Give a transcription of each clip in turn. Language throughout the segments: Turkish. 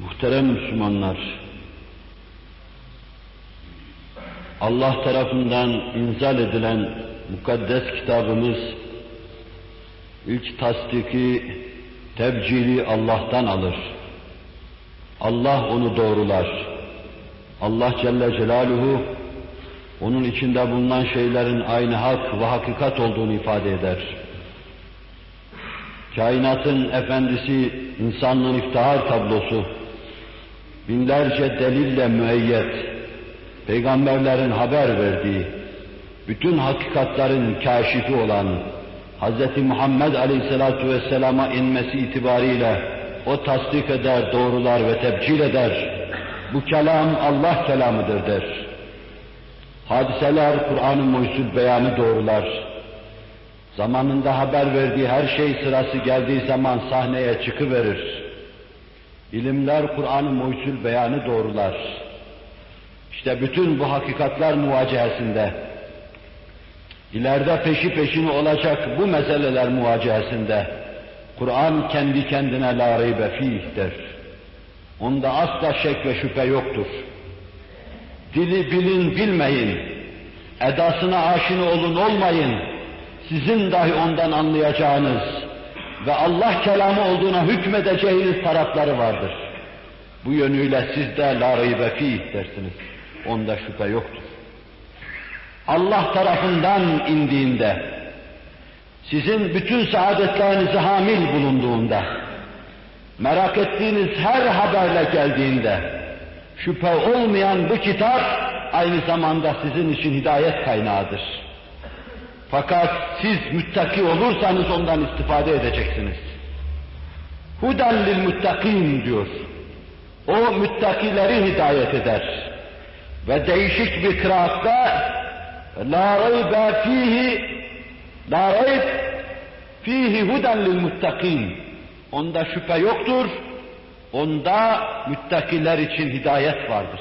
Muhterem Müslümanlar, Allah tarafından inzal edilen mukaddes kitabımız, ilk tasdiki, tebcili Allah'tan alır. Allah onu doğrular. Allah Celle Celaluhu, onun içinde bulunan şeylerin aynı hak ve hakikat olduğunu ifade eder. Kainatın efendisi, insanlığın iftihar tablosu, binlerce delille müeyyet, peygamberlerin haber verdiği, bütün hakikatların kaşifi olan Hz. Muhammed Aleyhisselatü Vesselam'a inmesi itibariyle o tasdik eder, doğrular ve tebcil eder. Bu kelam Allah kelamıdır der. Hadiseler Kur'an-ı Muhyüzül beyanı doğrular. Zamanında haber verdiği her şey sırası geldiği zaman sahneye çıkıverir. İlimler Kur'an-ı Muhyüzül beyanı doğrular. İşte bütün bu hakikatler muvacehesinde, ileride peşi peşini olacak bu meseleler muvacehesinde, Kur'an kendi kendine la reybe fih der. Onda asla şek ve şüphe yoktur. Dili bilin bilmeyin, edasına aşina olun olmayın, sizin dahi ondan anlayacağınız ve Allah kelamı olduğuna hükmedeceğiniz tarafları vardır. Bu yönüyle siz de la reybe fih dersiniz. Onda şüphe yoktur. Allah tarafından indiğinde, sizin bütün saadetlerinizi hamil bulunduğunda, merak ettiğiniz her haberle geldiğinde, şüphe olmayan bu kitap aynı zamanda sizin için hidayet kaynağıdır. Fakat siz müttaki olursanız ondan istifade edeceksiniz. Huden lil muttakin diyor. O müttakileri hidayet eder. Ve değişik bir kıraatta la raybe fihi la rayb fihi huden lil muttakin. Onda şüphe yoktur. Onda müttakiler için hidayet vardır.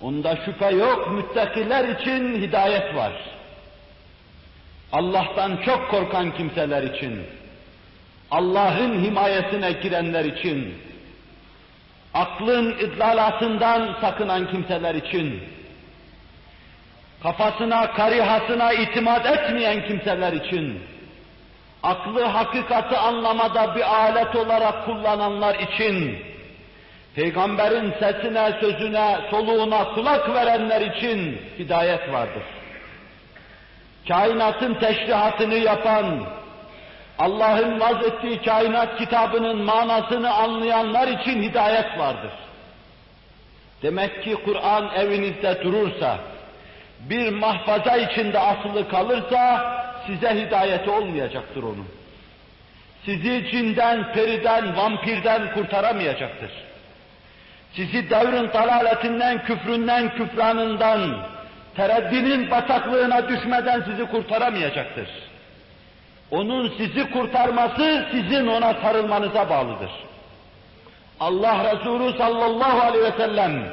Onda şüphe yok, müttakiler için hidayet var. Allah'tan çok korkan kimseler için, Allah'ın himayesine girenler için, aklın idlalatından sakınan kimseler için, kafasına, karihasına itimat etmeyen kimseler için, aklı hakikati anlamada bir alet olarak kullananlar için, peygamberin sesine, sözüne, soluğuna kulak verenler için hidayet vardır. Kainatın teşrihatını yapan, Allah'ın vaz ettiği kainat kitabının manasını anlayanlar için hidayet vardır. Demek ki Kur'an evinizde durursa, bir mahfaza içinde asılı kalırsa, size hidayeti olmayacaktır onun. Sizi cinden, periden, vampirden kurtaramayacaktır. Sizi devrin dalaletinden, küfründen, küfranından, tereddinin bataklığına düşmeden sizi kurtaramayacaktır. Onun sizi kurtarması sizin ona sarılmanıza bağlıdır. Allah Resulü sallallahu aleyhi ve sellem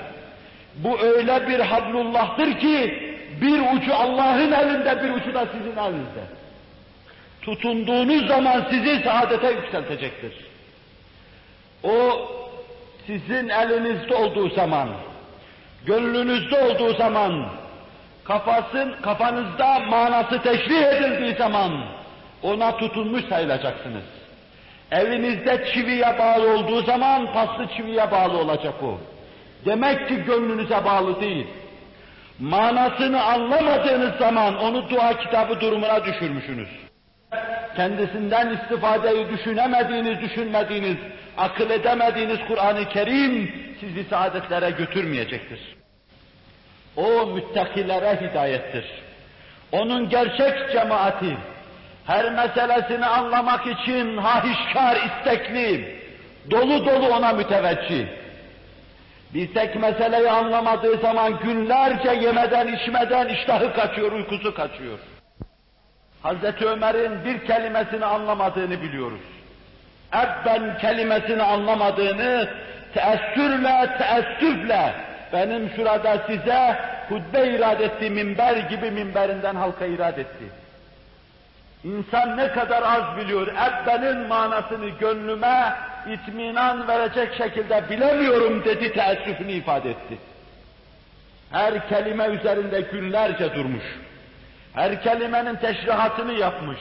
bu öyle bir hablullah'tır ki bir ucu Allah'ın elinde bir ucu da sizin elinizde. Tutunduğunuz zaman sizi saadete yükseltecektir. O sizin elinizde olduğu zaman, gönlünüzde olduğu zaman, kafasın, kafanızda manası teşrih edildiği zaman ona tutunmuş sayılacaksınız. Evinizde çiviye bağlı olduğu zaman paslı çiviye bağlı olacak o. Demek ki gönlünüze bağlı değil. Manasını anlamadığınız zaman onu dua kitabı durumuna düşürmüşsünüz. Kendisinden istifadeyi düşünemediğiniz, düşünmediğiniz, akıl edemediğiniz Kur'an-ı Kerim sizi saadetlere götürmeyecektir. O müttakilere hidayettir. Onun gerçek cemaati, her meselesini anlamak için hahişkar, istekli, dolu dolu ona müteveccih. Bir tek meseleyi anlamadığı zaman günlerce yemeden içmeden iştahı kaçıyor, uykusu kaçıyor. Hazreti Ömer'in bir kelimesini anlamadığını biliyoruz. Ebben kelimesini anlamadığını teessürle, teessüfle benim şurada size hutbe irad etti, minber gibi minberinden halka irad etti. İnsan ne kadar az biliyor, ebbenin manasını gönlüme itminan verecek şekilde bilemiyorum dedi teessüfünü ifade etti. Her kelime üzerinde günlerce durmuş. Her kelimenin teşrihatını yapmış.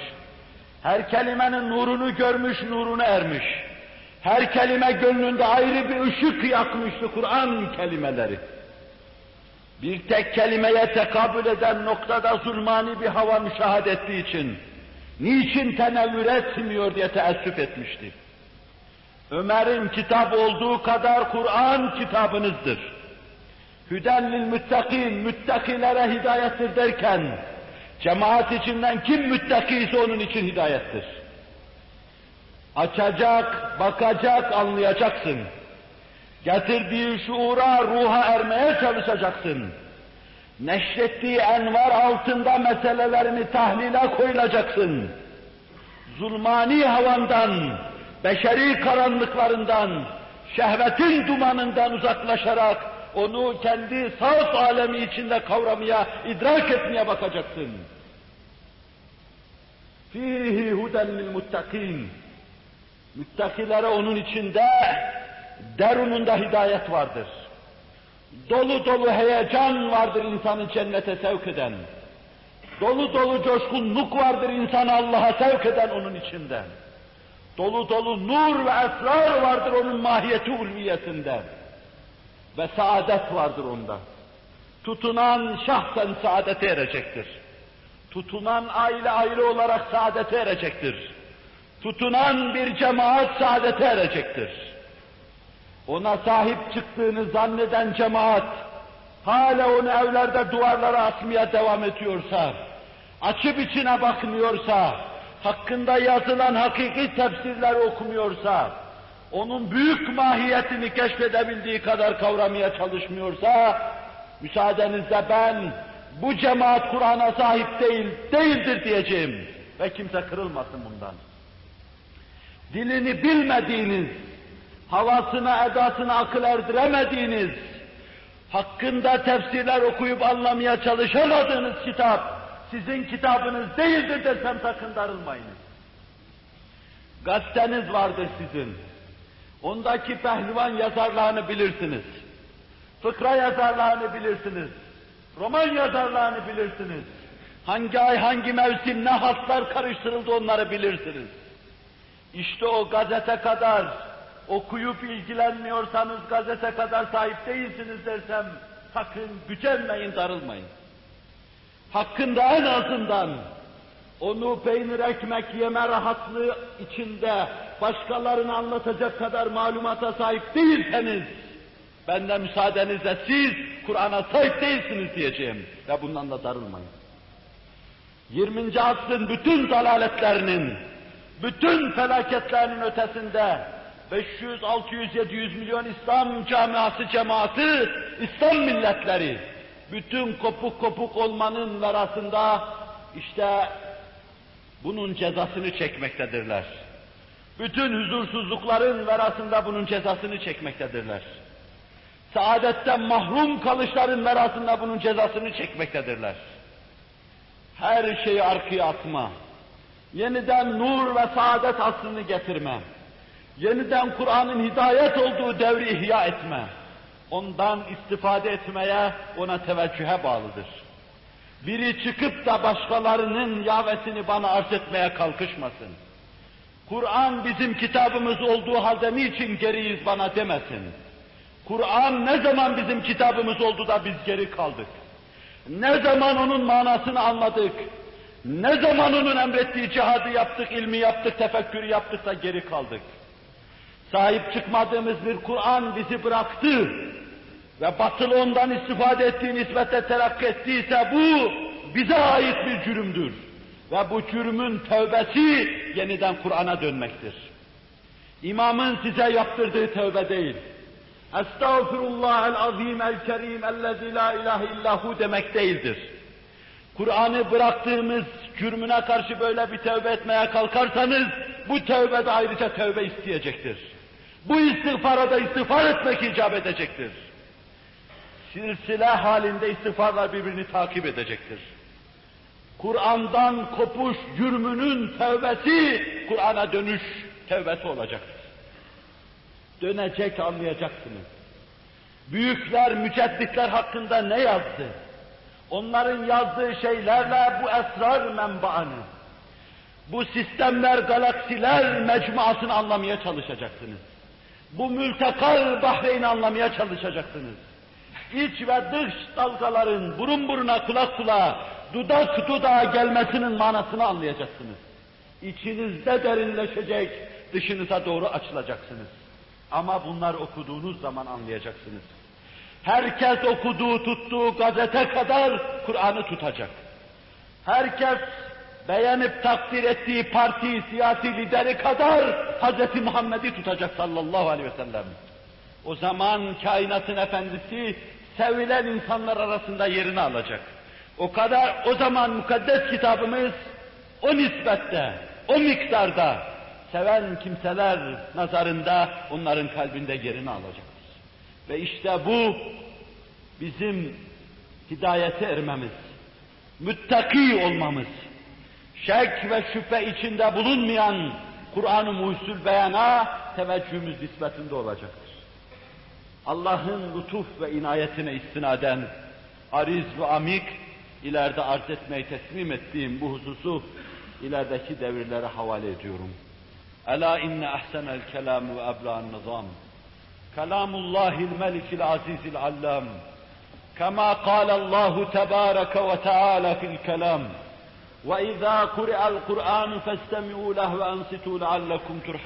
Her kelimenin nurunu görmüş, nurunu ermiş. Her kelime gönlünde ayrı bir ışık yakmıştı Kur'an kelimeleri. Bir tek kelimeye tekabül eden noktada zulmani bir hava müşahede ettiği için, niçin tenevvür etmiyor diye teessüf etmişti. Ömer'in kitap olduğu kadar Kur'an kitabınızdır. Hüdellil müttakin, müttakilere hidayettir derken, cemaat içinden kim müttakiyse onun için hidayettir. Açacak, bakacak, anlayacaksın. Getirdiği şuura, ruha ermeye çalışacaksın. Neşrettiği envar altında meselelerini tahlile koyulacaksın. Zulmani havandan, beşeri karanlıklarından, şehvetin dumanından uzaklaşarak onu kendi sağ alemi içinde kavramaya, idrak etmeye bakacaksın. Fihi huden lil. Müttakilere onun içinde derununda hidayet vardır. Dolu dolu heyecan vardır insanı cennete sevk eden. Dolu dolu coşkunluk vardır insanı Allah'a sevk eden onun içinde. Dolu dolu nur ve esrar vardır onun mahiyeti ulviyesinde. Ve saadet vardır onda. Tutunan şahsen saadete erecektir. Tutunan aile ayrı olarak saadete erecektir. Tutunan bir cemaat saadete erecektir. Ona sahip çıktığını zanneden cemaat, hala onu evlerde duvarlara asmaya devam ediyorsa, açıp içine bakmıyorsa, hakkında yazılan hakiki tefsirler okumuyorsa, onun büyük mahiyetini keşfedebildiği kadar kavramaya çalışmıyorsa, müsaadenizle ben bu cemaat Kur'an'a sahip değil, değildir diyeceğim. Ve kimse kırılmasın bundan. Dilini bilmediğiniz, havasına, edasına akıl erdiremediğiniz, hakkında tefsirler okuyup anlamaya çalışamadığınız kitap, sizin kitabınız değildir desem sakın darılmayınız. Gazeteniz vardır sizin. Ondaki pehlivan yazarlarını bilirsiniz. Fıkra yazarlarını bilirsiniz. Roman yazarlarını bilirsiniz. Hangi ay, hangi mevsim, ne hatlar karıştırıldı onları bilirsiniz. İşte o gazete kadar okuyup ilgilenmiyorsanız gazete kadar sahip değilsiniz dersem sakın gücenmeyin, darılmayın. Hakkında en azından onu peynir ekmek yeme rahatlığı içinde başkalarını anlatacak kadar malumata sahip değilseniz, ben de müsaadenizle siz Kur'an'a sahip değilsiniz diyeceğim ve bundan da darılmayın. 20. asrın bütün dalaletlerinin, bütün felaketlerinin ötesinde 500, 600, 700 milyon İslam camiası, cemaati, İslam milletleri, bütün kopuk kopuk olmanın arasında işte bunun cezasını çekmektedirler. Bütün huzursuzlukların verasında bunun cezasını çekmektedirler. Saadetten mahrum kalışların verasında bunun cezasını çekmektedirler. Her şeyi arkaya atma, yeniden nur ve saadet aslını getirme, yeniden Kur'an'ın hidayet olduğu devri ihya etme, ondan istifade etmeye, ona teveccühe bağlıdır. Biri çıkıp da başkalarının yavesini bana arz etmeye kalkışmasın. Kur'an bizim kitabımız olduğu halde niçin geriyiz bana demesin. Kur'an ne zaman bizim kitabımız oldu da biz geri kaldık? Ne zaman onun manasını anladık? Ne zaman onun emrettiği cihadı yaptık, ilmi yaptık, tefekkürü yaptık da geri kaldık? Sahip çıkmadığımız bir Kur'an bizi bıraktı ve batıl ondan istifade ettiği nisbete terakki ettiyse bu bize ait bir cürümdür. Ve bu cürümün tövbesi yeniden Kur'an'a dönmektir. İmamın size yaptırdığı tövbe değil. Estağfirullah el azim el kerim ellezî la ilahe illahu demek değildir. Kur'an'ı bıraktığımız cürmüne karşı böyle bir tövbe etmeye kalkarsanız bu tövbe de ayrıca tövbe isteyecektir. Bu istiğfara da istiğfar etmek icap edecektir. Silsile halinde istiğfarlar birbirini takip edecektir. Kur'an'dan kopuş cürmünün tövbesi, Kur'an'a dönüş tövbesi olacaktır. Dönecek anlayacaksınız. Büyükler, mücedditler hakkında ne yazdı? Onların yazdığı şeylerle bu esrar menbaını, bu sistemler, galaksiler mecmuasını anlamaya çalışacaksınız. Bu mültekal Bahreyn'i anlamaya çalışacaksınız. İç ve dış dalgaların burun buruna, kulak kulağa, dudak dudağa gelmesinin manasını anlayacaksınız. İçinizde derinleşecek, dışınıza doğru açılacaksınız. Ama bunlar okuduğunuz zaman anlayacaksınız. Herkes okuduğu, tuttuğu gazete kadar Kur'an'ı tutacak. Herkes beğenip takdir ettiği parti, siyasi lideri kadar Hz. Muhammed'i tutacak sallallahu aleyhi ve sellem. O zaman kainatın efendisi sevilen insanlar arasında yerini alacak. O kadar, o zaman mukaddes kitabımız o nispette, o miktarda seven kimseler nazarında onların kalbinde yerini alacaktır. Ve işte bu bizim hidayete ermemiz, müttaki olmamız, şek ve şüphe içinde bulunmayan Kur'an-ı Muhsul beyana teveccühümüz nispetinde olacaktır. Allah'ın lütuf ve inayetine istinaden ariz ve amik ileride arz etmeyi teslim ettiğim bu hususu ilerideki devirlere havale ediyorum. Ela inne ahsenel kelam ve ebla'n nizam. Kelamullahil melikil azizil allam. كما قال الله تبارك وتعالى في الكلام وإذا قرئ القرآن فاستمعوا له وأنصتوا لعلكم ترحمون